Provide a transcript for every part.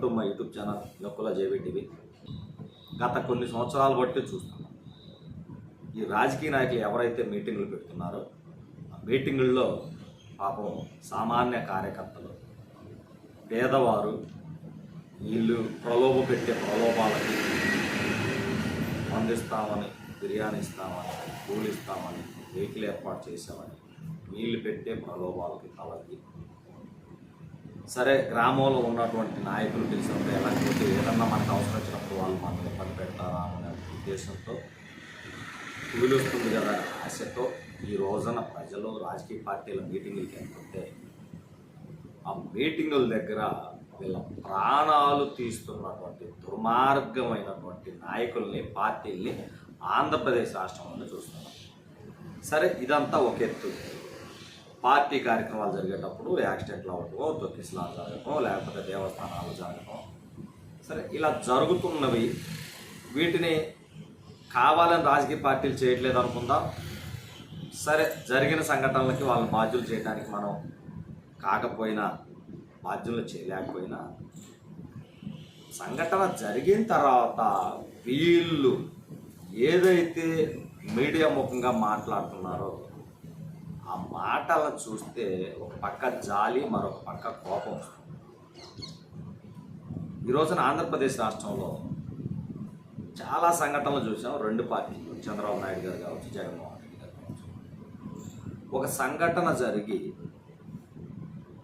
To my YouTube channel నొక్కుల JBTV గత కొన్ని సంవత్సరాలు బట్టి చూస్తున్నాం ఈ రాజకీయ నాయకులు ఎవరైతే మీటింగులు పెడుతున్నారో ఆ మీటింగుల్లో పాపం సామాన్య కార్యకర్తలు పేదవారు వీళ్ళు ప్రలోభ పెట్టే ప్రలోభాలకి అందిస్తామని బిర్యానీ ఇస్తామని పూలు ఇస్తామని వెహికల్ ఏర్పాటు చేసామని వీళ్ళు పెట్టే ప్రలోభాలకి తలకి సరే గ్రామంలో ఉన్నటువంటి నాయకులు తెలిసినప్పుడు లేకపోతే ఏదన్నా మనకు అవసరం వచ్చినప్పుడు వాళ్ళు మనల్ని ఇబ్బంది పెడతారా అనే ఉద్దేశంతో వీలుస్తుంది కదా ఆశతో ఈ రోజున ప్రజలు రాజకీయ పార్టీల మీటింగులకి వెళ్తుంటే ఆ మీటింగుల దగ్గర వీళ్ళ ప్రాణాలు తీస్తున్నటువంటి దుర్మార్గమైనటువంటి నాయకుల్ని పార్టీల్ని ఆంధ్రప్రదేశ్ రాష్ట్రంలో చూస్తున్నాం సరే ఇదంతా ఒక ఎత్తు. పార్టీ కార్యక్రమాలు జరిగేటప్పుడు యాక్సిడెంట్లు అవ్వటమో తొక్కిసలాలు జరగటం లేకపోతే దేవస్థానాలు జరగటం సరే ఇలా జరుగుతున్నవి వీటిని కావాలని రాజకీయ పార్టీలు చేయట్లేదు అనుకుందాం? సరే జరిగిన సంఘటనలకి వాళ్ళని బాధ్యులు చేయడానికి మనం కాకపోయినా బాధ్యులు చేయలేకపోయినా సంఘటన జరిగిన తర్వాత వీళ్ళు ఏదైతే మీడియా ముఖంగా మాట్లాడుతున్నారో ఆ మాటలను చూస్తే ఒక పక్క జాలి మరొక పక్క కోపం వస్తుంది. ఈ రోజున ఆంధ్రప్రదేశ్ రాష్ట్రంలో చాలా సంఘటనలు చూసాం. రెండు పార్టీలు చంద్రబాబు నాయుడు గారు కావచ్చు జగన్మోహన్ రెడ్డి గారు కావచ్చు. ఒక సంఘటన జరిగి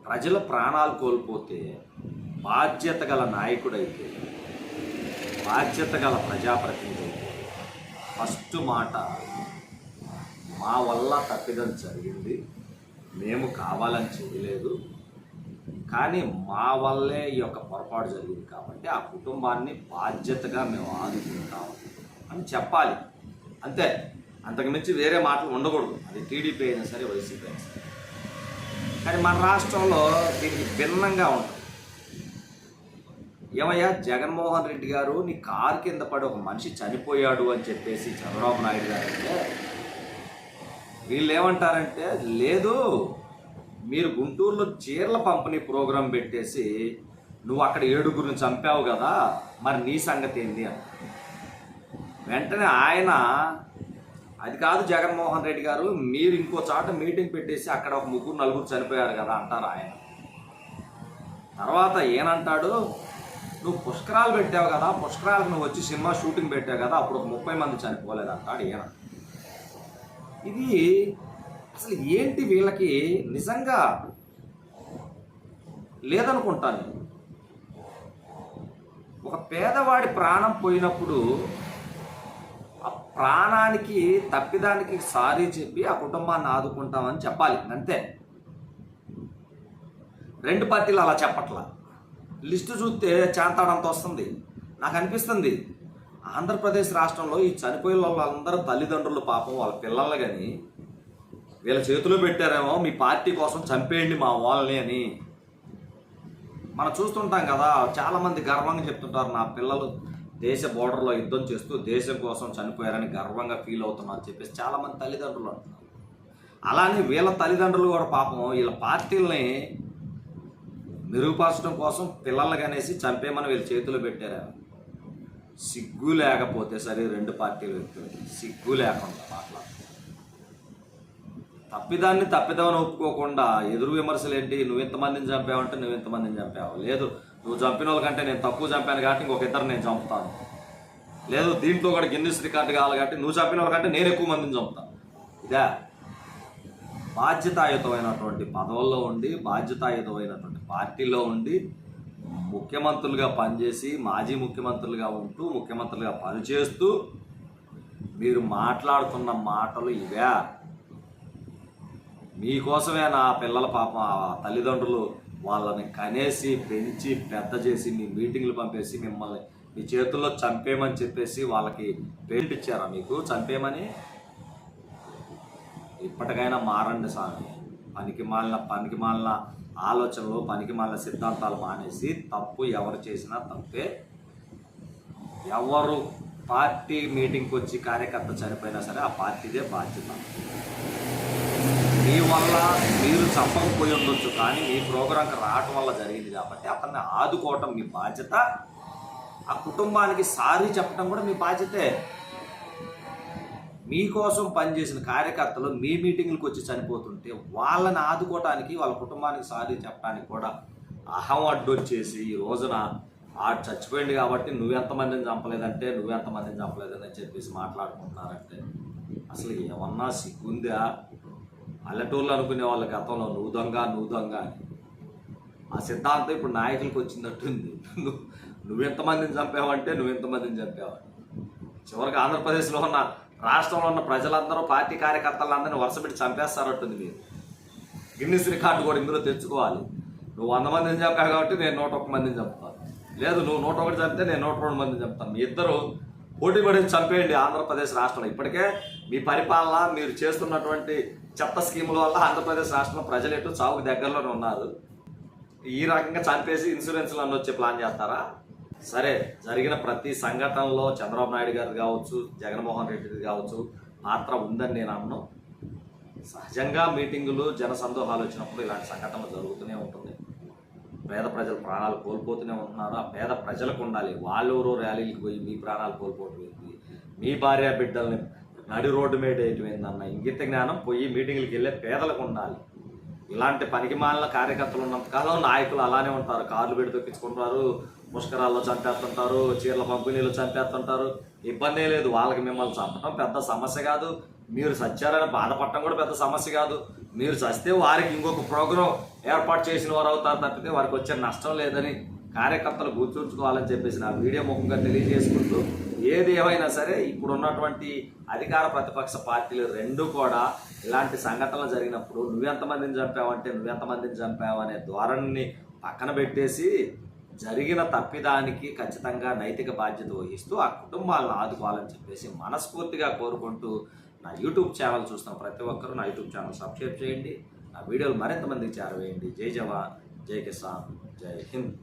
ప్రజల ప్రాణాలు కోల్పోతే బాధ్యత గల నాయకుడైతే బాధ్యత గల ప్రజాప్రతినిధి అయితే ఫస్ట్ మాట మా వల్ల తప్పిదం జరిగింది. మేము కావాలని చేయలేదు. కానీ మా వల్లే ఈ యొక్క పొరపాటు జరిగింది కాబట్టి ఆ కుటుంబాన్ని బాధ్యతగా మేము ఆదుకుంటాం అని చెప్పాలి. అంతే. అంతకుమించి వేరే మాటలు ఉండకూడదు. అది టీడీపీ అయినా సరే వైసీపీ అయినా సరే. కానీ మన రాష్ట్రంలో దీనికి భిన్నంగా ఉంటుంది ఏమయ్యా జగన్మోహన్ రెడ్డి గారు నీ కారు కింద పడి ఒక మనిషి చనిపోయాడు అని చెప్పేసి చంద్రబాబు నాయుడు గారు అంటే వీళ్ళు ఏమంటారంటే లేదు మీరు గుంటూరులో చీరల పంపిణీ ప్రోగ్రాం పెట్టేసి నువ్వు అక్కడ ఏడుగురిని చంపావు కదా మరి నీ సంగతి ఏంది? అని. వెంటనే ఆయన అది కాదు జగన్మోహన్ రెడ్డి గారు మీరు ఇంకో చాట మీటింగ్ పెట్టేసి అక్కడ ఒక ముగ్గురు నలుగురు చనిపోయారు కదా అంటారు ఆయన. తర్వాత ఏనంటాడు నువ్వు పుష్కరాలు పెట్టావు కదా పుష్కరాలకు నువ్వు వచ్చి సినిమా షూటింగ్ పెట్టావు కదా అప్పుడు ఒక ముప్పై మంది చనిపోలేదు అంటాడు ఈయన. ఇది అసలు ఏంటి వీళ్ళకి నిజంగా లేదనుకుంటాను నేను. ఒక పేదవాడి ప్రాణం పోయినప్పుడు ఆ ప్రాణానికి తప్పిదానికి సారీ చెప్పి ఆ కుటుంబాన్ని ఆదుకుంటామని చెప్పాలి. అంతే. రెండు పార్టీలు అలా చెప్పట్లా. లిస్టు చూస్తే చాంతాడంత వస్తుంది. నాకు అనిపిస్తుంది ఆంధ్రప్రదేశ్ రాష్ట్రంలో ఈ చనిపోయిన వాళ్ళందరూ తల్లిదండ్రులు పాపం వాళ్ళ పిల్లలు కానీ వీళ్ళ చేతిలో పెట్టారేమో మీ పార్టీ కోసం చంపేయండి మా వాళ్ళని అని. మనం చూస్తుంటాం కదా చాలామంది గర్వంగా చెప్తుంటారు నా పిల్లలు దేశ బోర్డర్లో యుద్ధం చేస్తూ దేశం కోసం చనిపోయారని గర్వంగా ఫీల్ అవుతున్నారు అని చెప్పేసి చాలామంది తల్లిదండ్రులు అంటున్నారు. అలానే వీళ్ళ తల్లిదండ్రులు కూడా పాపం వీళ్ళ పార్టీలని మెరుగుపరచడం కోసం పిల్లల్ని కనేసి చంపేమని వీళ్ళ చేతిలో పెట్టారు సిగ్గు లేకపోతే సరే రెండు పార్టీలు వ్యక్తులు సిగ్గు లేకుండా మాట్లాడు తప్పిదాన్ని తప్పిదామని ఒప్పుకోకుండా ఎదురు విమర్శలు ఏంటి? నువ్వు ఎంతమందిని చంపావంటే నువ్వు ఎంతమందిని చంపావు. లేదు నువ్వు చంపిన వాళ్ళకంటే నేను తక్కువ చంపాను కాబట్టి ఇంకొక ఇద్దరు నేను చంపుతాను. లేదు దీంట్లో కూడా గిన్నిస్ రికార్డు కావాలి కాబట్టి నువ్వు చంపిన వాళ్ళకంటే నేను ఎక్కువ మందిని చంపుతాను. ఇదే. బాధ్యతాయుతమైనటువంటి పదవుల్లో ఉండి బాధ్యతాయుతమైనటువంటి పార్టీలో ఉండి ముఖ్యమంత్రులుగా పనిచేసి మాజీ ముఖ్యమంత్రులుగా ఉంటూ ముఖ్యమంత్రులుగా పనిచేస్తూ మీరు మాట్లాడుతున్న మాటలు ఇవే. మీకోసమే నా పిల్లల పాపం ఆ తల్లిదండ్రులు వాళ్ళని కనేసి పెంచి పెద్ద చేసి మీ మీటింగ్లు పంపేసి మిమ్మల్ని మీ చేతుల్లో చంపేయమని చెప్పేసి వాళ్ళకి పెయింట్ ఇచ్చారా మీకు? చంపేయమని? ఇప్పటికైనా మారండి స్వామి పనికి పనికిమాలిన పనికి ఆలోచనలు పనికిమాలిన సిద్ధాంతాలు మానేసి తప్పు ఎవరు చేసినా తప్పే. ఎవరు పార్టీ మీటింగ్కి వచ్చి కార్యకర్త చనిపోయినా సరే ఆ పార్టీదే బాధ్యత. మీ వల్ల మీరు చంపకపోయి ఉండొచ్చు కానీ మీ ప్రోగ్రాంకి రావటం వల్ల జరిగింది కాబట్టి అతన్ని ఆదుకోవటం మీ బాధ్యత. ఆ కుటుంబానికి సారీ చెప్పడం కూడా మీ బాధ్యతే. మీకోసం పనిచేసిన కార్యకర్తలు మీ మీటింగ్లకు వచ్చి చనిపోతుంటే వాళ్ళని ఆదుకోవటానికి వాళ్ళ కుటుంబానికి సారీ చెప్పడానికి కూడా అహం అడ్డొచ్చేసి ఈ రోజున ఆ చచ్చిపోయింది కాబట్టి నువ్వెంతమందిని చంపలేదంటే నువ్వెంతమందిని చంపలేదని చెప్పేసి మాట్లాడుకుంటున్నారంటే అసలు ఏమన్నా సిగ్గుందా? పల్లెటూర్లు అనుకునే వాళ్ళ గతంలో నువ్వు దొంగ నువ్వు దొంగ అని. ఆ సిద్ధాంతం ఇప్పుడు నాయకులకు వచ్చినట్టుంది నువ్వు నువ్వెంతమందిని చంపావంటే నువ్వెంతమందిని చంపావని చివరికి ఆంధ్రప్రదేశ్లో ఉన్న రాష్ట్రంలో ఉన్న ప్రజలందరూ పార్టీ కార్యకర్తలందరినీ వరుసపెట్టి చంపేస్తారంటుంది మీరు. గిన్నిస్ రికార్డు కూడా ఇందులో తెచ్చుకోవాలి. నువ్వు వంద మందిని చంపావు కాబట్టి నేను నూట ఒక్క మందిని చంపుతాను. లేదు నువ్వు నూట ఒకటి చంపితే నేను నూట రెండు మందిని చంపుతాను. మీ ఇద్దరు పోటీ పడి చంపేయండి ఆంధ్రప్రదేశ్ రాష్ట్రంలో. ఇప్పటికే మీ పరిపాలన మీరు చేస్తున్నటువంటి చెత్త స్కీముల వల్ల ఆంధ్రప్రదేశ్ రాష్ట్రంలో ప్రజలు ఎటు చావుకు దగ్గరలోనే ఉన్నారు. ఈ రకంగా చంపేసి ఇన్సూరెన్స్లు అన్నొచ్చే ప్లాన్ చేస్తారా? సరే జరిగిన ప్రతి సంఘటనలో చంద్రబాబు నాయుడు గారు కావచ్చు జగన్మోహన్ రెడ్డిది కావచ్చు పాత్ర ఉందని నేను అన్నాను సహజంగా మీటింగులు జన సందోహాలు వచ్చినప్పుడు ఇలాంటి సంఘటనలు జరుగుతూనే ఉంటుంది. పేద ప్రజలు ప్రాణాలు కోల్పోతూనే ఉంటున్నారు. ఆ పేద ప్రజలకు ఉండాలి. వాళ్ళెవరో ర్యాలీలకు పోయి మీ ప్రాణాలు కోల్పోవటం మీ భార్య బిడ్డల్ని నడి రోడ్డు మీద అన్న ఇంగిత జ్ఞానం పోయి మీటింగ్లకు వెళ్ళే పేదలకు ఉండాలి. ఇలాంటి పనికిమాలిన కార్యకర్తలు ఉన్నంతకాలం నాయకులు అలానే ఉంటారు. కార్లు పెట్టి తొక్కించుకుంటారు పుష్కరాల్లో చంపేస్తుంటారు చీరల పంపిణీలు చంపేస్తుంటారు. ఇబ్బంది లేదు వాళ్ళకి మిమ్మల్ని చంపడం పెద్ద సమస్య కాదు. మీరు సచ్చారని బాధపడటం కూడా పెద్ద సమస్య కాదు. మీరు చస్తే వారికి ఇంకొక ప్రోగ్రాం ఏర్పాటు చేసిన వారు అవుతారు తప్పితే వారికి వచ్చే నష్టం లేదని కార్యకర్తలు గుర్తుంచుకోవాలని చెప్పేసి నా వీడియో ముఖంగా తెలియజేసుకుంటూ ఏది ఏమైనా సరే ఇప్పుడు ఉన్నటువంటి అధికార ప్రతిపక్ష పార్టీలు రెండు కూడా ఇలాంటి సంఘటనలు జరిగినప్పుడు నువ్వెంతమందిని చంపావంటే నువ్వెంతమందిని చంపావనే ధోరణిని పక్కన పెట్టేసి జరిగిన తప్పిదానికి ఖచ్చితంగా నైతిక బాధ్యత వహిస్తూ ఆ కుటుంబాలను ఆదుకోవాలని చెప్పేసి మనస్ఫూర్తిగా కోరుకుంటూ నా యూట్యూబ్ ఛానల్ చూస్తున్న ప్రతి ఒక్కరూ నా యూట్యూబ్ ఛానల్ సబ్స్క్రైబ్ చేయండి. నా వీడియోలు మరింత మందికి చేరవేయండి. జై జవాన్. జై కిసాన్. జై హింద్.